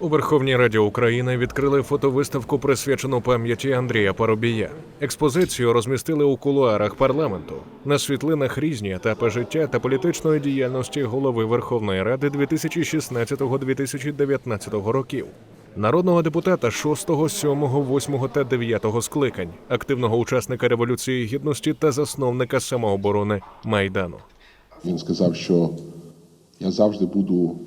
У Верховній Раді України відкрили фотовиставку, присвячену пам'яті Андрія Парубія. Експозицію розмістили у кулуарах парламенту. На світлинах різні етапи життя та політичної діяльності голови Верховної Ради 2016-2019 років. Народного депутата 6, 7, 8 та 9 скликань, активного учасника революції гідності та засновника самооборони Майдану. Він сказав, що я завжди буду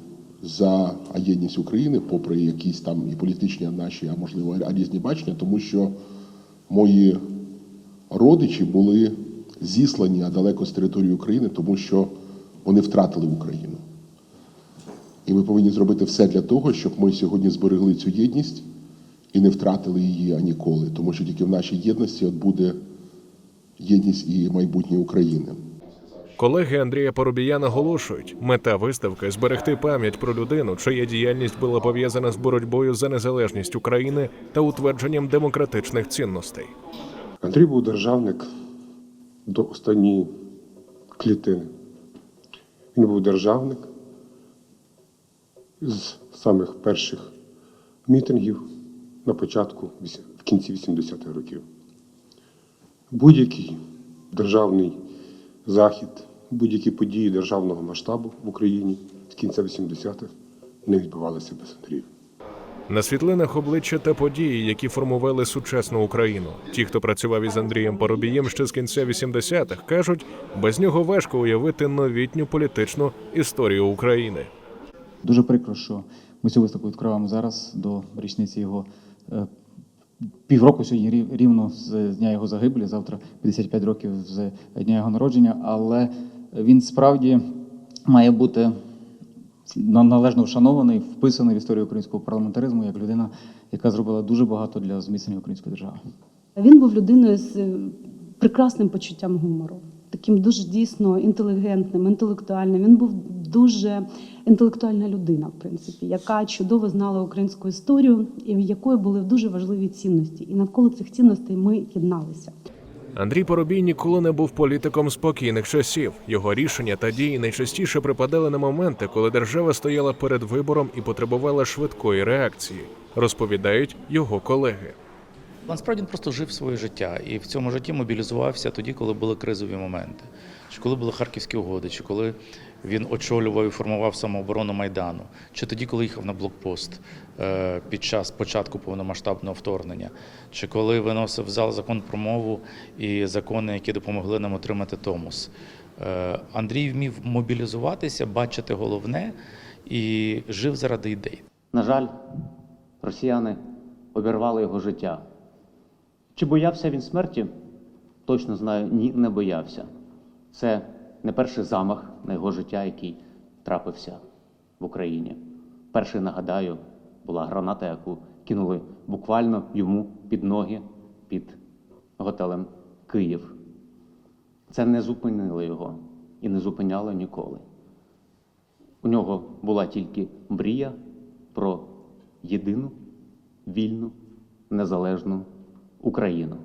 за єдність України, попри якісь там і політичні наші, а можливо різні бачення, тому що мої родичі були зіслані далеко з території України, тому що вони втратили Україну. І ми повинні зробити все для того, щоб ми сьогодні зберегли цю єдність і не втратили її ніколи, тому що тільки в нашій єдності от буде єдність і майбутнє України. Колеги Андрія Поробія наголошують, мета виставки зберегти пам'ять про людину, чия діяльність була пов'язана з боротьбою за незалежність України та утвердженням демократичних цінностей. Андрій був державник до останньої клітини. Він був державник з самих перших мітингів на початку, в кінці 80-х років. Будь-який державний захід, будь-які події державного масштабу в Україні з кінця 80-х не відбувалися без Андрія. На світлинах обличчя та події, які формували сучасну Україну. Ті, хто працював із Андрієм Поробієм ще з кінця 80-х, кажуть, без нього важко уявити новітню політичну історію України. Дуже прикро, що ми цю виставку відкриваємо зараз до річниці його е, півроку сьогодні рівно з дня його загибелі, завтра 55 років з дня його народження, але він справді має бути на- належно вшанований, вписаний в історію українського парламентаризму як людина, яка зробила дуже багато для зміцнення української держави. Він був людиною з е, прекрасним почуттям гумору, таким дуже дійсно інтелігентним, інтелектуальним. Він був дуже інтелектуальна людина, в принципі, яка чудово знала українську історію і в якої були дуже важливі цінності. І навколо цих цінностей ми єдналися. Андрій Поробій ніколи не був політиком спокійних часів. Його рішення та дії найчастіше припадали на моменти, коли держава стояла перед вибором і потребувала швидкої реакції, розповідають його колеги. Насправді він просто жив своє життя і в цьому житті мобілізувався тоді, коли були кризові моменти, чи коли були харківські угоди, чи коли він очолював і формував самооборону Майдану, чи тоді, коли їхав на блокпост е, під час початку повномасштабного вторгнення, чи коли виносив в зал закон про мову і закони, які допомогли нам отримати Томос. Е, Андрій вмів мобілізуватися, бачити головне і жив заради ідей. На жаль, росіяни обірвали його життя. Чи боявся він смерті? Точно знаю, ні, не боявся. Це не перший замах на його життя, який трапився в Україні. Перший, нагадаю, була граната, яку кинули буквально йому під ноги під готелем Київ. Це не зупинило його і не зупиняло ніколи. У нього була тільки мрія про єдину, вільну, незалежну Україну.